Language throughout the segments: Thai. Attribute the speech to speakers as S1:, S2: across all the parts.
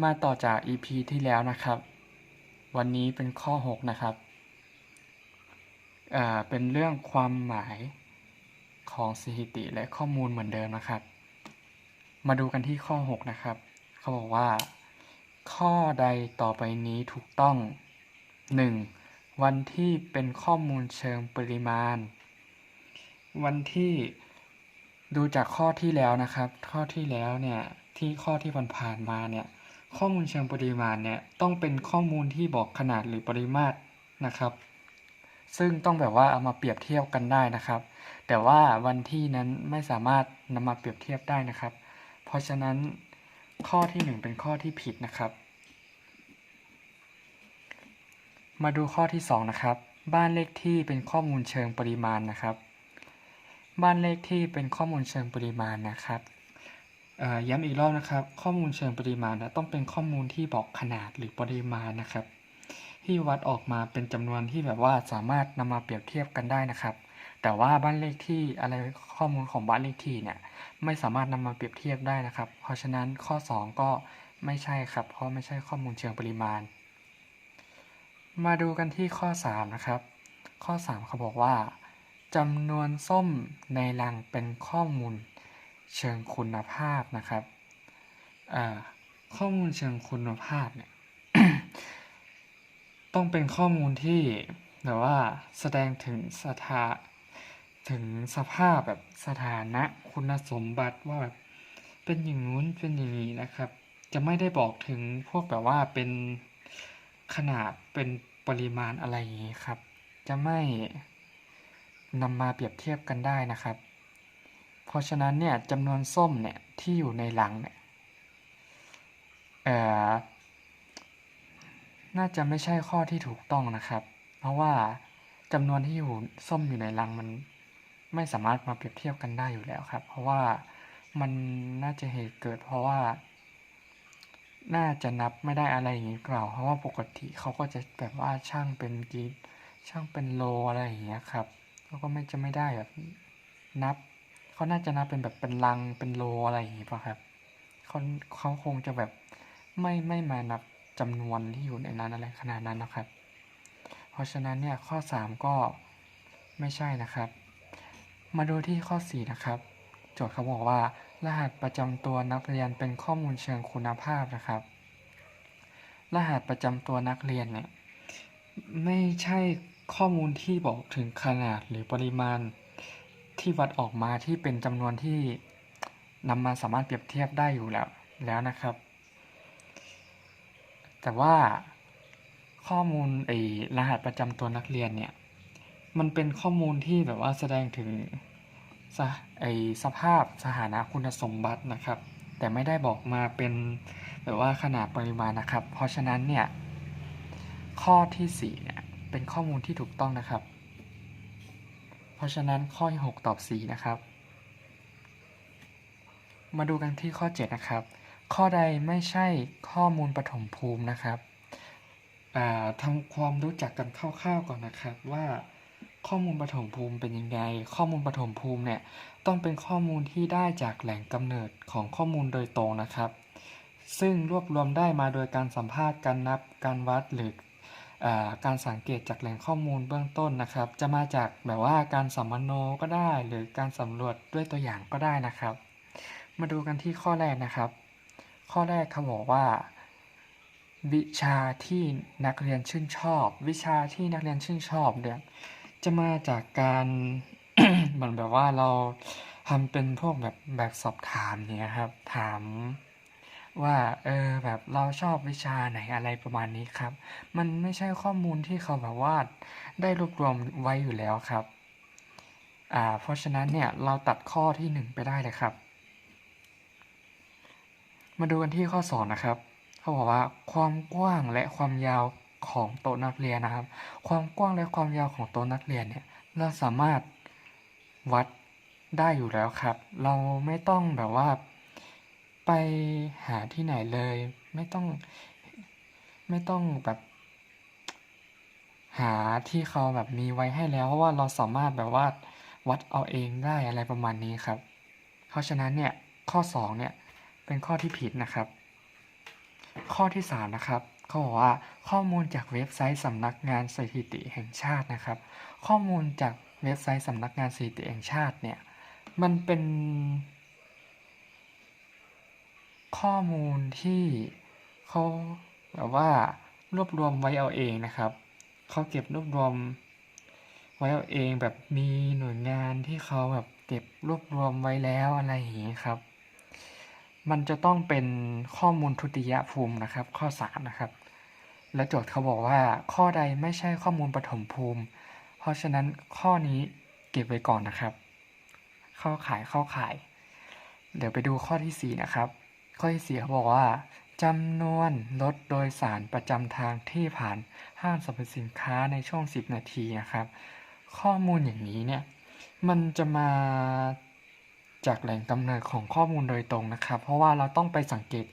S1: มาต่อจาก EP ที่แล้วนะครับ วันนี้เป็นข้อ 6 นะครับเป็นเรื่องความหมายของสถิติและข้อมูลเหมือนเดิมนะครับ มาดูกันที่ข้อ 6 นะครับ เขาบอกว่า ข้อใดต่อไปนี้ถูกต้อง 1. วันที่เป็นข้อมูลเชิงปริมาณ วันที่ดูจากข้อที่แล้วนะครับ ข้อที่แล้วเนี่ยที่ข้อที่ผ่านๆมาเนี่ย ข้อมูลเชิงปริมาณเนี่ยต้องเป็นข้อมูลที่บอกขนาดหรือปริมาตรนะครับ ซึ่งต้องแบบว่าเอามาเปรียบเทียบกันได้นะครับ แต่ว่าวันที่นั้นไม่สามารถนำมาเปรียบเทียบได้นะครับ เพราะฉะนั้นข้อที่หนึ่งเป็นข้อที่ผิดนะครับ มาดูข้อที่สองนะครับ บ้านเลขที่เป็นข้อมูลเชิงปริมาณนะครับ บ้านเลขที่เป็นข้อมูลเชิงปริมาณนะครับ ย้ำอีกรอบนะครับ ข้อมูลเชิงปริมาณนะต้องเป็นข้อมูลที่บอกขนาดหรือปริมาณนะครับ ที่วัดออกมาเป็นจำนวนที่แบบว่าสามารถนำมาเปรียบเทียบกันได้นะครับ แต่ว่าบ้านเลขที่อะไรข้อมูลของบ้านเลขที่เนี่ยไม่สามารถนำมาเปรียบเทียบได้นะครับ เพราะฉะนั้นข้อ 2 ก็ไม่ใช่ครับ เพราะไม่ใช่ข้อมูลเชิงปริมาณ มาดูกันที่ข้อ 3 นะครับ ข้อ 3 เขาบอกว่าจำนวนส้มในลังเป็นข้อมูล เชิงคุณภาพนะครับข้อมูลเชิงคุณภาพเนี่ยต้องเป็นข้อมูลที่แบบว่าแสดงถึงสถาถึงสภาพแบบสถานะคุณสมบัติว่าแบบเป็นอย่างนู้นเป็นอย่างนี้นะครับ จะไม่ได้บอกถึงพวกแบบว่าเป็นขนาดเป็นปริมาณอะไรอย่างนี้ครับ จะไม่นำมาเปรียบเทียบกันได้นะครับ เพราะฉะนั้นเนี่ยจำนวนส้มเนี่ยที่อยู่ในหลังเนี่ยน่าจะไม่ใช่ข้อที่ถูกต้องนะครับ เพราะว่าจำนวนที่อยู่ส้มอยู่ในลังมันไม่สามารถมาเปรียบเทียบกันได้อยู่แล้วครับ เพราะว่ามันน่าจะเหตุเกิด เพราะว่า น่าจะนับไม่ได้อะไรอย่างนี้กล่าวเพราะว่าปกติเขาก็จะแบบว่าช่างเป็นกีช่างเป็นโลอะไรอย่างเงี้ยครับเขาก็ไม่จะไม่ได้แบบนับ เขาน่าจะนับเป็นแบบเป็นลังเป็นโลอะไรอย่างงี้ป่ะครับเขาเขาคงจะแบบไม่ไม่มานับจำนวนที่อยู่ในนั้นอะไรขนาดนั้นนะครับ เพราะฉะนั้นเนี่ยข้อ 3 ก็ไม่ใช่นะครับ มาดูที่ข้อ 4 นะครับ โจทย์เขาบอกว่ารหัสประจำตัวนักเรียนเป็นข้อมูลเชิงคุณภาพนะครับ รหัสประจำตัวนักเรียนเนี่ยไม่ใช่ข้อมูลที่บอกถึงขนาดหรือปริมาณ ที่วัดออกมาที่เป็นจำนวนที่นำมาสามารถเปรียบเทียบได้อยู่แล้วแล้วนะครับ แต่ว่าข้อมูลไอ้รหัสประจำตัวนักเรียนเนี่ยมันเป็นข้อมูลที่แบบว่าแสดงถึงสไอ้สภาพสถานะคุณสมบัตินะครับ แต่ไม่ได้บอกมาเป็นแบบว่าขนาดปริมาณนะครับ เพราะฉะนั้นเนี่ยข้อที่สี่เนี่ยเป็นข้อมูลที่ถูกต้องนะครับ ราะฉะนั้นข้อที่6ตอบ 4 นะครับ มาดูกันที่ข้อ 7 นะครับ ข้อใดไม่ใช่ข้อมูลปฐมภูมินะครับอ่าทำความรู้จักกันคร่าวๆก่อนนะครับว่าข้อมูลปฐมภูมิเป็นยังไง ข้อมูลปฐมภูมิเนี่ยต้องเป็นข้อมูลที่ได้จากแหล่งกำเนิดของข้อมูลโดยตรงนะครับ ซึ่งรวบรวมได้มาโดยการสัมภาษณ์ การนับ การวัดหรือ การสังเกตจากแหล่งข้อมูลเบื้องต้นนะครับ จะมาจากแบบว่าการสัมมโนก็ได้ หรือการสำรวจด้วยตัวอย่างก็ได้นะครับ มาดูกันที่ข้อแรกนะครับ ข้อแรกเขาบอกว่า วิชาที่นักเรียนชื่นชอบ วิชาที่นักเรียนชื่นชอบเนี่ยจะมาจากการเหมือนแบบว่าเราทำเป็นพวกแบบแบบสอบถามเนี่ยครับถาม ว่าเออแบบเราชอบวิชาไหนอะไรประมาณนี้ครับ มันไม่ใช่ข้อมูลที่เขาแบบว่าได้รวบรวมไว้อยู่แล้วครับอ่าเพราะฉะนั้นเนี่ยเราตัดข้อที่หนึ่งไปได้เลยครับ มาดูกันที่ข้อสองนะครับเขาบอกว่าความกว้างและความยาวของโต๊ะนักเรียนนะครับ ความกว้างและความยาวของโต๊ะนักเรียนเนี่ยเราสามารถวัดได้อยู่แล้วครับ เราไม่ต้องแบบว่า ไปหาที่ไหนเลย ไม่ต้องไม่ต้องแบบหาที่เขาแบบมีไว้ให้แล้ว เพราะว่าเราสามารถแบบว่าวัดเอาเองได้อะไรประมาณนี้ครับ เพราะฉะนั้นเนี่ยข้อ 2 เนี่ยเป็นข้อที่ผิดนะครับ ข้อที่สามนะครับเขาบอกว่าข้อมูลจากเว็บไซต์สำนักงานสถิติแห่งชาตินะครับ ข้อมูลจากเว็บไซต์สำนักงานสถิติแห่งชาติเนี่ยมันเป็น ข้อมูลที่เขาแบบว่ารวบรวมไว้เอาเองนะครับเขาเก็บรวบรวมไว้เอาเองแบบมีหน่วยงานที่เขาแบบเก็บรวบรวมไว้แล้วอะไรอย่างนี้ครับ มันจะต้องเป็นข้อมูลทุติยภูมินะครับ ข้อสามนะครับ และโจทย์เขาบอกว่าข้อใดไม่ใช่ข้อมูลปฐมภูมิ เพราะฉะนั้นข้อนี้เก็บไว้ก่อนนะครับ เข้าขายเข้าขาย เดี๋ยวไปดูข้อที่สี่นะครับ ข้อที่สี่เขาบอกว่าจำนวนรถโดยสารประจำทางที่ผ่านห้างสรรพสินค้าในช่วง 10 นาทีนะครับ ข้อมูลอย่างนี้เนี่ยมันจะมาจากแหล่งกำเนิดของข้อมูลโดยตรงนะครับ เพราะว่าเราต้องไปสังเกต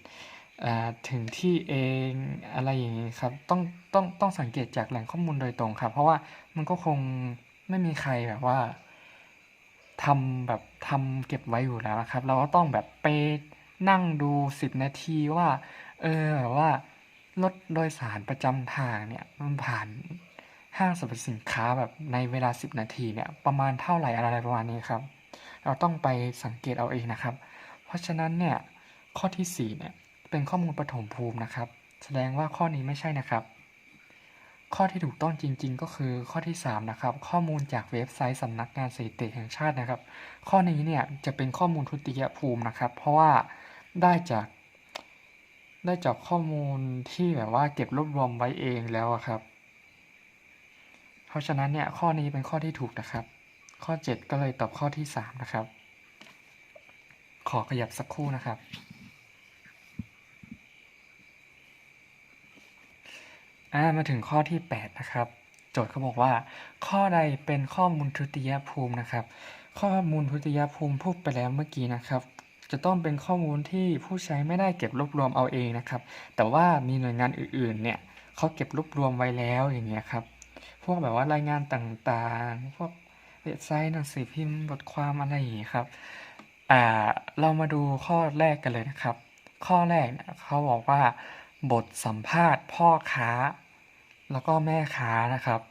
S1: ถึงที่เองอะไรอย่างนี้ครับต้องต้องต้องสังเกตจากแหล่งข้อมูลโดยตรงครับ เพราะว่ามันก็คงไม่มีใครแบบว่าทำแบบทำเก็บไว้อยู่แล้วนะครับ เราก็ต้องแบบไป นั่งดู10นาทีว่า เออแบบว่ารถโดยสารประจำทางเนี่ยมันผ่านห้างสรรพสินค้าแบบในเวลา 10 นาทีเนี่ยประมาณเท่าไหร่อะไรประมาณนี้ครับ เราต้องไปสังเกตเอาเองนะครับ เพราะฉะนั้นเนี่ยข้อที่4เนี่ยเป็นข้อมูลปฐมภูมินะครับ แสดงว่าข้อนี้ไม่ใช่นะครับ ข้อที่ถูกต้องจริง ๆ ก็คือข้อที่3นะครับข้อมูลจากเว็บไซต์สำนักงานสถิติแห่งชาตินะครับ ข้อนี้เนี่ยจะเป็นข้อมูลทุติยภูมินะครับ เพราะว่า ได้จาก ได้จากข้อมูลที่แบบว่าเก็บรวบรวมไว้เองแล้วครับ เพราะฉะนั้นเนี่ยข้อนี้เป็นข้อที่ถูกนะครับ ข้อ 7 ก็เลยตอบข้อที่ 3 นะครับ ขอขยับสักครู่นะครับ อ่ามาถึงข้อที่ 8 นะครับโจทย์เขาบอกว่า ข้อใดเป็นข้อมูลทุติยภูมินะครับ ข้อมูลทุติยภูมิพูดไปแล้วเมื่อกี้นะครับ จะต้องเป็นข้อมูลที่ผู้ใช้ไม่ได้เก็บรวบรวมเอาเองนะครับ แต่ว่ามีหน่วยงานอื่นๆ เนี่ยเขาเก็บรวบรวมไว้แล้วอย่างเงี้ยครับ พวกแบบว่ารายงานต่างๆ พวกเว็บไซต์หนังสือพิมพ์บทความอะไรอย่างงี้ครับ อ่า เรามาดูข้อแรกกันเลยนะครับ ข้อแรกเนี่ยเขาบอกว่า บทสัมภาษณ์พ่อค้า แล้วก็แม่ค้านะครับ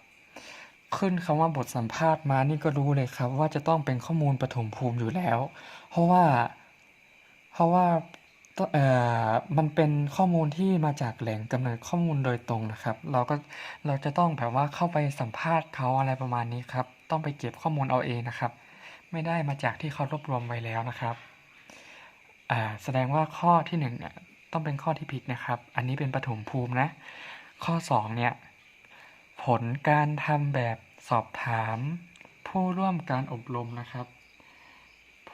S1: ขึ้นคำว่าบทสัมภาษณ์มานี่ก็รู้เลยครับ ว่าจะต้องเป็นข้อมูลปฐมภูมิอยู่แล้ว เพราะว่า ราะว่าเอ่อมันเป็นข้อมูลที่มาจากแหล่งกำเนิดข้อมูลโดยตรงนะครับ เราก็เราจะต้องแบบว่าเข้าไปสัมภาษณ์เขาอะไรประมาณนี้ครับ ต้องไปเก็บข้อมูลเอาเองนะครับ ไม่ได้มาจากที่เขารวบรวมไว้แล้วนะครับอ่าแสดงว่าข้อที่หนึ่งเนี่ยต้องเป็นข้อที่ผิดนะครับ อันนี้เป็นปฐมภูมินะ ข้อสองเนี่ยผลการทำแบบสอบถาม ผู้ร่วมการอบรมนะครับ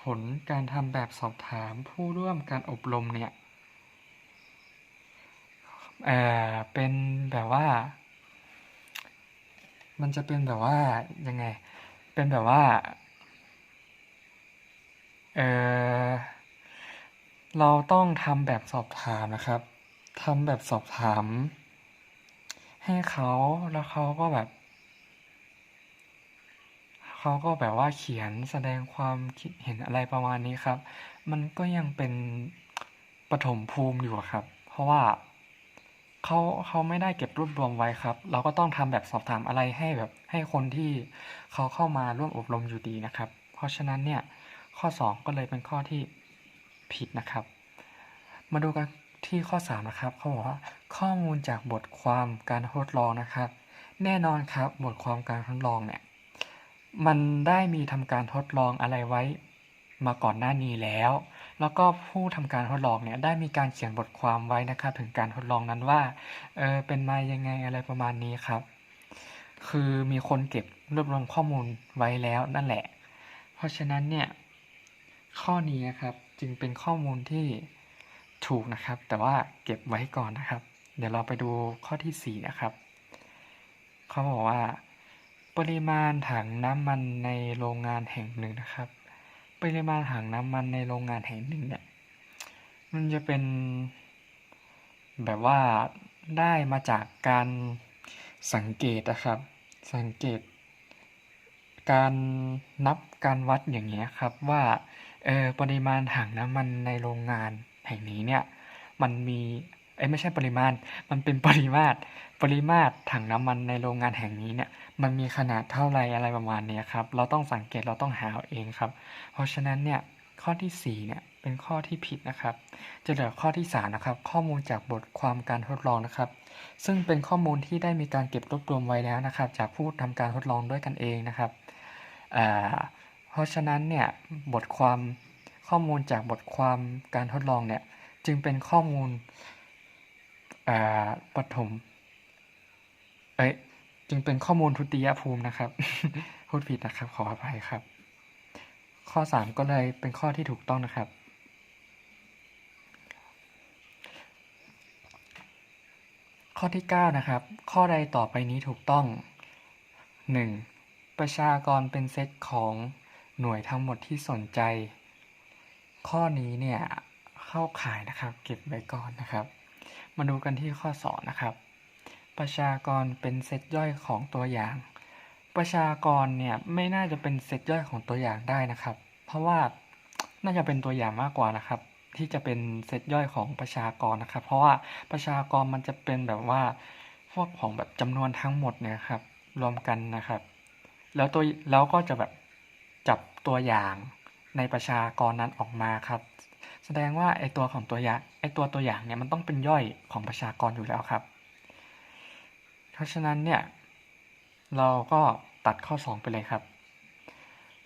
S1: ผลการทำแบบสอบถามผู้ร่วมการอบรมเนี่ยเอ่อเป็นแบบว่า มันจะเป็นแบบว่ายังไง เป็นแบบว่าเออเราต้องทำแบบสอบถามนะครับทำแบบสอบถาม ให้เขาแล้วเขาก็แบบ เขาก็แบบว่าเขียนแสดงความคิดเห็นอะไรประมาณนี้ครับ มันก็ยังเป็นปฐมภูมิอยู่ครับ เพราะว่าเขาเขาไม่ได้เก็บรวบรวมไว้ครับ เราก็ต้องทำแบบสอบถามอะไรให้แบบให้คนที่เขาเข้ามาร่วมอบรมอยู่ดีนะครับ เพราะฉะนั้นเนี่ยข้อ 2 ก็เลยเป็นข้อที่ผิดนะครับ มาดูกันที่ข้อ 3 นะครับเขาบอกว่าข้อมูลจากบทความการทดลองนะครับ แน่นอนครับบทความการทดลองเนี่ย มันได้มีทำการทดลองอะไรไว้มาก่อนหน้านี้แล้ว แล้วก็ผู้ทำการทดลองเนี่ยได้มีการเขียนบทความไว้นะครับถึงการทดลองนั้นว่าเออเป็นมายังไงอะไรประมาณนี้ครับ คือมีคนเก็บรวบรวมข้อมูลไว้แล้วนั่นแหละ เพราะฉะนั้นเนี่ยข้อนี้นะครับจึงเป็นข้อมูลที่ถูกนะครับ แต่ว่าเก็บไว้ก่อนนะครับ เดี๋ยวเราไปดูข้อที่ 4 นะครับ เขาบอกว่า ปริมาณถังน้ำมันในโรงงานแห่งหนึ่งนะครับ ปริมาณถังน้ำมันในโรงงานแห่งหนึ่งเนี่ย มันจะเป็น แบบว่าได้มาจากการสังเกตนะครับ สังเกต การนับการวัดอย่างเงี้ยครับว่าเออปริมาณถังน้ำมันในโรงงานแห่งนี้เนี่ย มันมี เอ้ไม่ใช่ปริมาณ มันเป็นปริมาตร ปริมาตรถังน้ำมันในโรงงานแห่งนี้เนี่ย มันมีขนาดเท่าไรอะไรประมาณเนี้ยครับ เราต้องสังเกตเราต้องหาเอาเองครับ เพราะฉะนั้นเนี่ยข้อที่4เนี่ยเป็นข้อที่ผิดนะครับ จะเหลือข้อที่3นะครับ ข้อมูลจากบทความการทดลองนะครับ ซึ่งเป็นข้อมูลที่ได้มีการเก็บรวบรวมไว้แล้วนะครับ จากผู้ทำการทดลองด้วยกันเองนะครับเพราะฉะนั้นเนี่ยบทความข้อมูลจากบทความการทดลองเนี่ยจึงเป็นข้อมูล ปฐมเอ้ยจึงเป็นข้อมูลทุติยภูมินะครับพูดผิดนะครับ ขออภัยครับ ข้อ 3 ก็เลยเป็นข้อที่ถูกต้องนะครับ ข้อที่ 9 นะครับ ข้อใดต่อไปนี้ถูกต้อง 1. ประชากรเป็นเซตของหน่วยทั้งหมดที่สนใจ ข้อนี้เนี่ยเข้าข่ายนะครับ เก็บไว้ก่อนนะครับ มาดูกันที่ข้อ 2 นะครับ ประชากรเป็นเซตย่อยของตัวอย่าง ประชากรเนี่ยไม่น่าจะเป็นเซตย่อยของตัวอย่างได้นะครับ เพราะว่าน่าจะเป็นตัวอย่างมากกว่านะครับ ที่จะเป็นเซตย่อยของประชากรนะครับ เพราะว่าประชากรมันจะเป็นแบบว่าพวกของแบบจำนวนทั้งหมดเนี่ยครับ รวมกันนะครับ แล้วตัวแล้วก็จะแบบจับตัวอย่างในประชากรนั้นออกมาครับ แสดงว่าไอตัวของตัวอย่างไอตัวตัวอย่างเนี่ยมันต้องเป็นย่อยของประชากรอยู่แล้วครับ เพราะฉะนั้นเนี่ยเราก็ตัดข้อ 2 ไปเลยครับ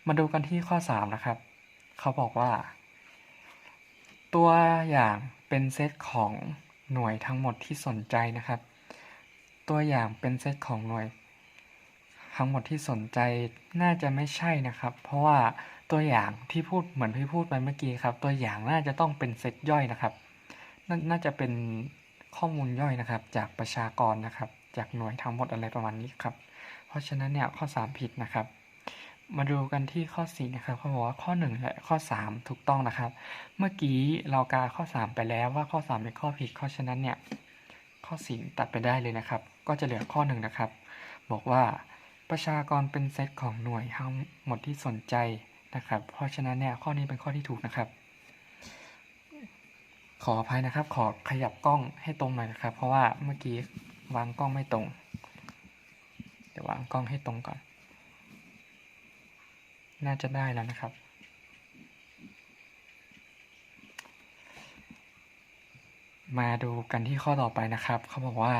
S1: มาดูกันที่ข้อ 3 นะครับ เขาบอกว่า ตัวอย่างเป็นเซตของหน่วยทั้งหมดที่สนใจนะครับ ตัวอย่างเป็นเซตของหน่วย ทั้งหมดที่สนใจน่าจะไม่ใช่นะครับ เพราะว่า ตัวอย่างที่พูดเหมือนที่พูดไปเมื่อกี้ครับ ตัวอย่างน่าจะต้องเป็นเซตย่อยนะครับนน่าจะเป็นข้อมูลย่อยนะครับ จากประชากรนะครับ จากหน่วยทั้งหมดอะไรประมาณนี้ครับ เพราะฉะนั้นเนี่ยข้อ 3 ผิดนะครับ มาดูกันที่ข้อ4นะครับเขาบอกว่าข้อ 1 และข้อ 3 ถูกต้องนะครับ เมื่อกี้เรากาข้อ 3 ไปแล้วว่าข้อ 3 เป็นข้อผิดเพราะฉะนั้นเนี่ยข้อ 4 ตัดไปได้เลยนะครับ ก็จะเหลือข้อ 1 นะครับ บอกว่าประชากรเป็นเซตของหน่วยทั้งหมดที่สนใจ นะครับ เพราะฉะนั้นเนี่ยข้อนี้เป็นข้อที่ถูกนะครับ ขออภัยนะครับ ขอขยับกล้องให้ตรงหน่อยนะครับ เพราะว่าเมื่อกี้วางกล้องไม่ตรง เดี๋ยววางกล้องให้ตรงก่อน น่าจะได้แล้วนะครับมาดูกันที่ข้อต่อไปนะครับ เขาบอกว่า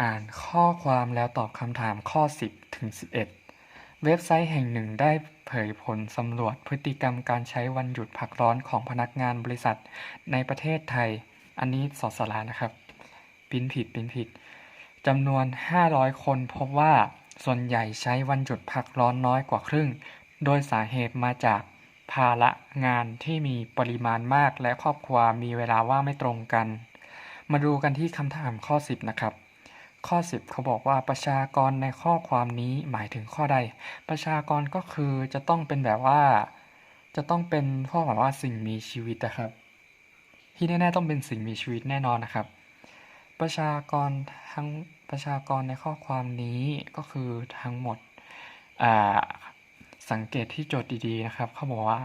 S1: อ่านข้อความแล้วตอบคำถามข้อ 10 ถึง 11 เว็บไซต์แห่งหนึ่งได้ เผยผลสำรวจพฤติกรรมการใช้วันหยุดพักร้อนของพนักงานบริษัทในประเทศไทย อันนี้สอดสลานะครับ ปิ้นผิดปิ้นผิดจำนวน 500 คนพบว่าส่วนใหญ่ใช้วันหยุดพักร้อนน้อยกว่าครึ่ง โดยสาเหตุมาจากภาระงานที่มีปริมาณมากและครอบครัวมีเวลาว่างไม่ตรงกัน มาดูกันที่คำถามข้อ 10 นะครับ ข้อ 10เขาบอกว่าประชากรในข้อความนี้หมายถึงข้อใด ประชากรก็คือจะต้องเป็นแบบว่า จะต้องเป็นข้อแบบว่าสิ่งมีชีวิตนะครับ ที่แน่ๆต้องเป็นสิ่งมีชีวิตแน่นอนนะครับ ประชากรทั้งประชากรในข้อความนี้ก็คือทั้งหมดสังเกตที่โจทย์ดีๆนะครับเขาบอกว่า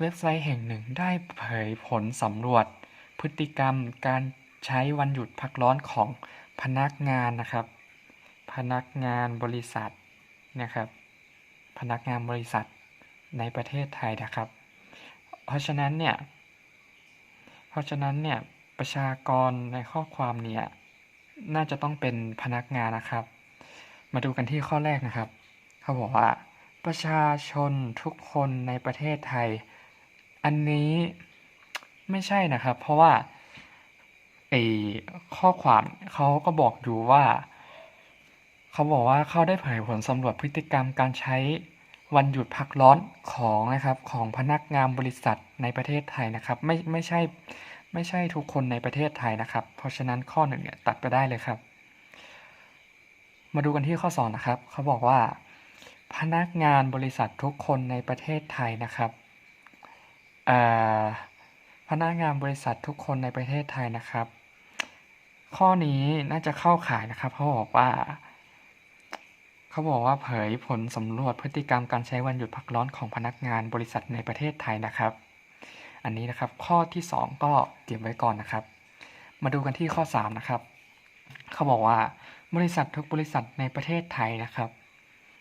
S1: เว็บไซต์แห่งหนึ่งได้เผยผลสำรวจพฤติกรรมการใช้วันหยุดพักร้อนของ พนักงานนะครับ พนักงานบริษัทนะครับ พนักงานบริษัทในประเทศไทยนะครับ เพราะฉะนั้นเนี่ยเพราะฉะนั้นเนี่ยประชากรในข้อความเนี่ยน่าจะต้องเป็นพนักงานนะครับ มาดูกันที่ข้อแรกนะครับ เขาบอกว่า ประชาชนทุกคนในประเทศไทย อันนี้ไม่ใช่นะครับ เพราะว่า ไอข้อความเขาก็บอกอยู่ว่าเขาบอกว่าเขาได้เผยผลสำรวจพฤติกรรมการใช้วันหยุดพักร้อนของนะครับของพนักงานบริษัทในประเทศไทยนะครับ ไม่ไม่ใช่ไม่ใช่ทุกคนในประเทศไทยนะครับ เพราะฉะนั้นข้อหนึ่งเนี่ยตัดไปได้เลยครับ มาดูกันที่ข้อ2นะครับเขาบอกว่า พนักงานบริษัททุกคนในประเทศไทยนะครับพนักงานบริษัททุกคนในประเทศไทยนะครับ ข้อนี้น่าจะเข้าข่ายนะครับเขาบอกว่า เขาบอกว่าเผยผลสำรวจพฤติกรรมการใช้วันหยุดพักร้อนของพนักงานบริษัทในประเทศไทยนะครับ อันนี้นะครับข้อที่ 2 ก็เก็บไว้ก่อนนะครับ มาดูกันที่ข้อ3นะครับเขาบอกว่าบริษัททุกบริษัทในประเทศไทยนะครับ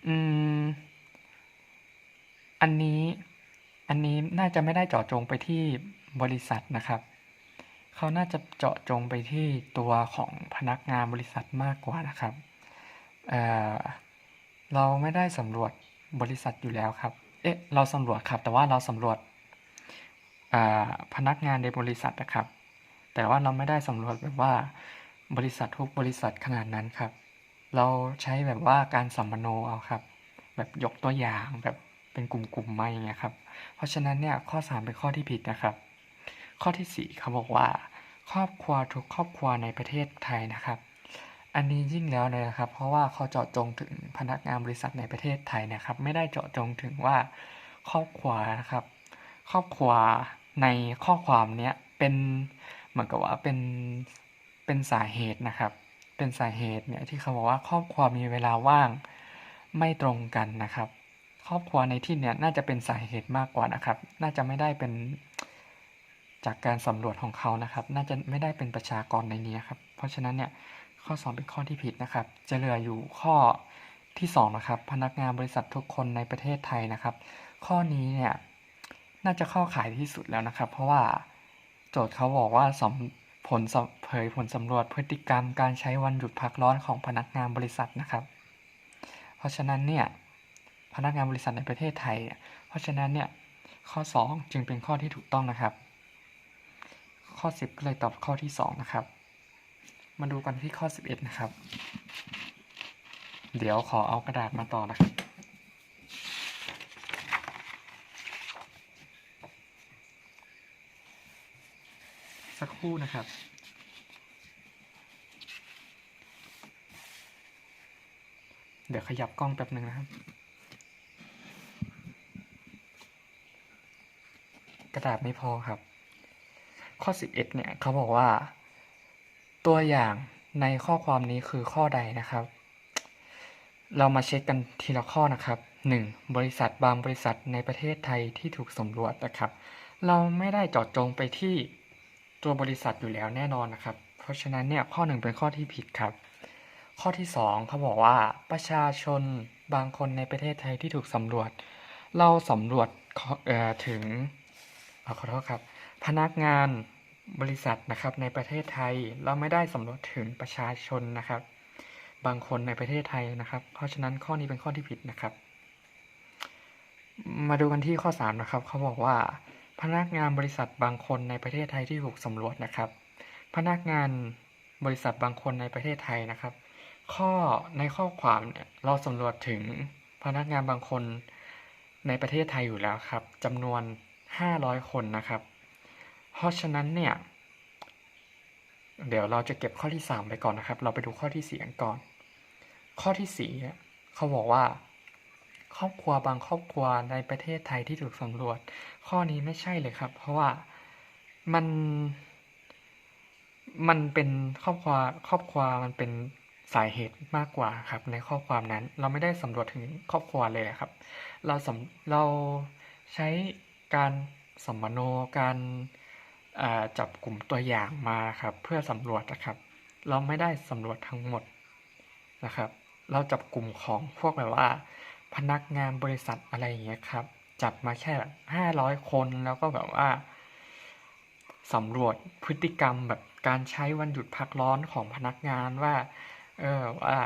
S1: อืม อันนี้ อันนี้น่าจะไม่ได้เจาะจงไปที่บริษัทนะครับ เขาน่าจะเจาะจงไปที่ตัวของพนักงานบริษัทมากกว่านะครับเอ่อเราไม่ได้สำรวจบริษัทอยู่แล้วครับ เอ๊ะ เราสำรวจครับ แต่ว่าเราสำรวจอ่าพนักงานในบริษัทนะครับ แต่ว่าเราไม่ได้สำรวจแบบว่าบริษัททุกบริษัทขนาดนั้นครับ เราใช้แบบว่าการสัมมโนเอาครับ แบบยกตัวอย่างแบบเป็นกลุ่มๆมาอย่างเงี้ยครับ เพราะฉะนั้นเนี่ยข้อ 3 เป็นข้อที่ผิดนะครับ ข้อที่ 4เขาบอกว่า ครอบครัวทุกครอบครัวในประเทศไทยนะครับ อันนี้ยิ่งแล้วเลยนะครับ เพราะว่าเขาเจาะจงถึงพนักงานบริษัทในประเทศไทยนะครับ ไม่ได้เจาะจงถึงว่าครอบครัวนะครับ ครอบครัวในข้อความเนี้ยเป็นเหมือนกับว่าเป็นเป็นสาเหตุนะครับ เป็นสาเหตุเนี่ยที่เขาบอกว่าครอบครัวมีเวลาว่างไม่ตรงกันนะครับ ครอบครัวในที่เนี้ยน่าจะเป็นสาเหตุมากกว่านะครับ น่าจะไม่ได้เป็น จากการสำรวจของเขานะครับ น่าจะไม่ได้เป็นประชากรในนี้ครับ เพราะฉะนั้นเนี่ยข้อ 2 เป็นข้อที่ผิดนะครับ จะเหลืออยู่ข้อที่2นะครับ พนักงานบริษัททุกคนในประเทศไทยนะครับ ข้อนี้เนี่ยน่าจะเข้าขายที่สุดแล้วนะครับ เพราะว่าโจทย์เขาบอกว่าสผลเผยผลสำรวจพฤติกรรมการใช้วันหยุดพักร้อนของพนักงานบริษัทนะครับ เพราะฉะนั้นเนี่ยพนักงานบริษัทในประเทศไทยเนี่ยเพราะฉะนั้นเนี่ยข้อ 2 จึงเป็นข้อที่ถูกต้องนะครับ ข้อ 10 ก็เลยตอบข้อที่ 2 นะครับ มาดูกันที่ข้อ 11 นะครับ เดี๋ยวขอเอากระดาษมาต่อนะครับสักครู่นะครับเดี๋ยวขยับกล้องแป๊บหนึ่งนะครับ กระดาษไม่พอครับ ข้อ 11 เนี่ยเขาบอกว่า ตัวอย่างในข้อความนี้คือข้อใดนะครับ เรามาเช็คกันทีละข้อนะครับ 1. บริษัทบางบริษัทในประเทศไทยที่ถูกสำรวจนะครับ เราไม่ได้เจาะจงไปที่ตัวบริษัทอยู่แล้วแน่นอนนะครับ เพราะฉะนั้นเนี่ยข้อหนึ่งเป็นข้อที่ผิดครับ ข้อที่สองเขาบอกว่าประชาชนบางคนในประเทศไทยที่ถูกสำรวจ เราสำรวจถึงอขอโทษครับ พนักงาน บริษัทนะครับในประเทศไทยเราไม่ได้สำรวจถึงประชาชนนะครับ บางคนในประเทศไทยนะครับ เพราะฉะนั้นข้อนี้เป็นข้อที่ผิดนะครับ มาดูกันที่ข้อ 3 นะครับเขาบอกว่า พนักงานบริษัทบางคนในประเทศไทยที่ถูกสำรวจนะครับ พนักงานบริษัทบางคนในประเทศไทยนะครับ ข้อในข้อความเนี่ยเราสำรวจถึงพนักงานบางคนในประเทศไทยอยู่แล้วครับจำนวน 500 คนนะครับ ราะฉะนั้นเนี่ย เดี๋ยวเราจะเก็บข้อที่ 3 ไปก่อนนะครับ เราไปดูข้อที่4กันก่อน ข้อที่4เนี่ยเขาบอกว่า ครอบครัวบางครอบครัวในประเทศไทยที่ถูกสำรวจ ข้อนี้ไม่ใช่เลยครับ เพราะว่ามันมันเป็นครอบครัวครอบครัวมันเป็นสาเหตุมากกว่าครับ ในข้อความนั้น เราไม่ได้สำรวจถึงครอบครัวเลยครับ เราสเราใช้การสัมมโนการ จับกลุ่มตัวอย่างมาครับเพื่อสำรวจนะครับ เราไม่ได้สำรวจทั้งหมดนะครับ เราจับกลุ่มของพวกแบบว่า พนักงานบริษัทอะไรอย่างเงี้ยครับ จับมาแค่แบบห้าร้อยคนแล้วก็แบบว่าสำรวจพฤติกรรมแบบการใช้วันหยุดพักร้อนของพนักงานว่า เออว่า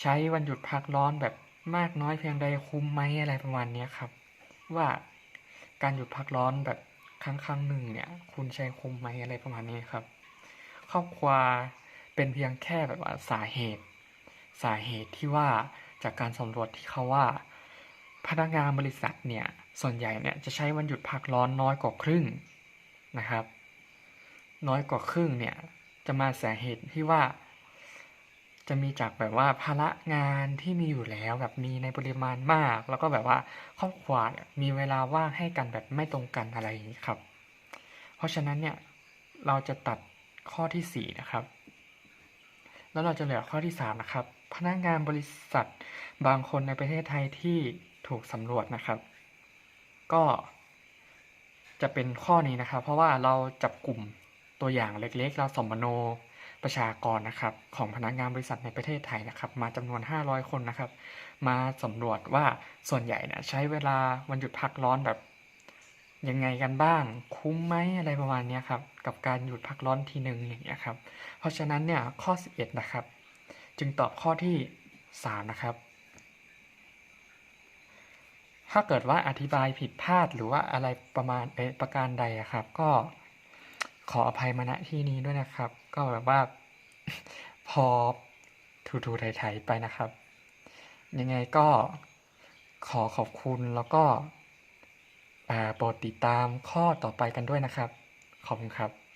S1: ใช้วันหยุดพักร้อนแบบมากน้อยเพียงใดคุ้มไหมอะไรประมาณเนี้ยครับ ว่าการหยุดพักร้อนแบบ รั้งครั้งหนึ่งเนี่ย คุณใช้คุ้มไหมอะไรประมาณนี้ครับ ครอบครัวเป็นเพียงแค่แบบว่าสาเหตุ สาเหตุที่ว่าจากการสำรวจที่เขาว่า พนักงานบริษัทเนี่ย ส่วนใหญ่เนี่ยจะใช้วันหยุดพักร้อนน้อยกว่าครึ่งนะครับ น้อยกว่าครึ่งเนี่ย จะมาสาเหตุที่ว่า จะมีจากแบบว่าภาระงานที่มีอยู่แล้วแบบมีในปริมาณมาก แล้วก็แบบว่าครอบครัวมีเวลาว่างให้กันแบบไม่ตรงกันอะไรอย่างนี้ครับ เพราะฉะนั้นเนี่ยเราจะตัดข้อที่4นะครับ แล้วเราจะเหลือข้อที่3นะครับ พนักงานบริษัทบางคนในประเทศไทยที่ถูกสำรวจนะครับ ก็จะเป็นข้อนี้นะครับ เพราะว่าเราจับกลุ่มตัวอย่างเล็กๆ เราสมโน ประชากรนะครับของพนักงานบริษัทในประเทศไทยนะครับ มาจำนวน 500 คนนะครับ มาสำรวจว่าส่วนใหญ่เนี่ยใช้เวลาวันหยุดพักร้อนแบบยังไงกันบ้าง คุ้มไหมอะไรประมาณนี้ครับ กับการหยุดพักร้อนทีหนึ่งอย่างเงี้ยครับ เพราะฉะนั้นเนี่ยข้อ 11 นะครับ จึงตอบข้อที่ 3 นะครับ ถ้าเกิดว่าอธิบายผิดพลาดหรือว่าอะไรประมาณประการใดครับ ก็ ขออภัยมาณที่นี้ด้วยนะครับ ก็แบบว่าพอถูถูไถๆไปนะครับ ยังไงก็ขอขอบคุณแล้วก็โปรดติดตามข้อต่อไปกันด้วยนะครับ ขอบคุณครับ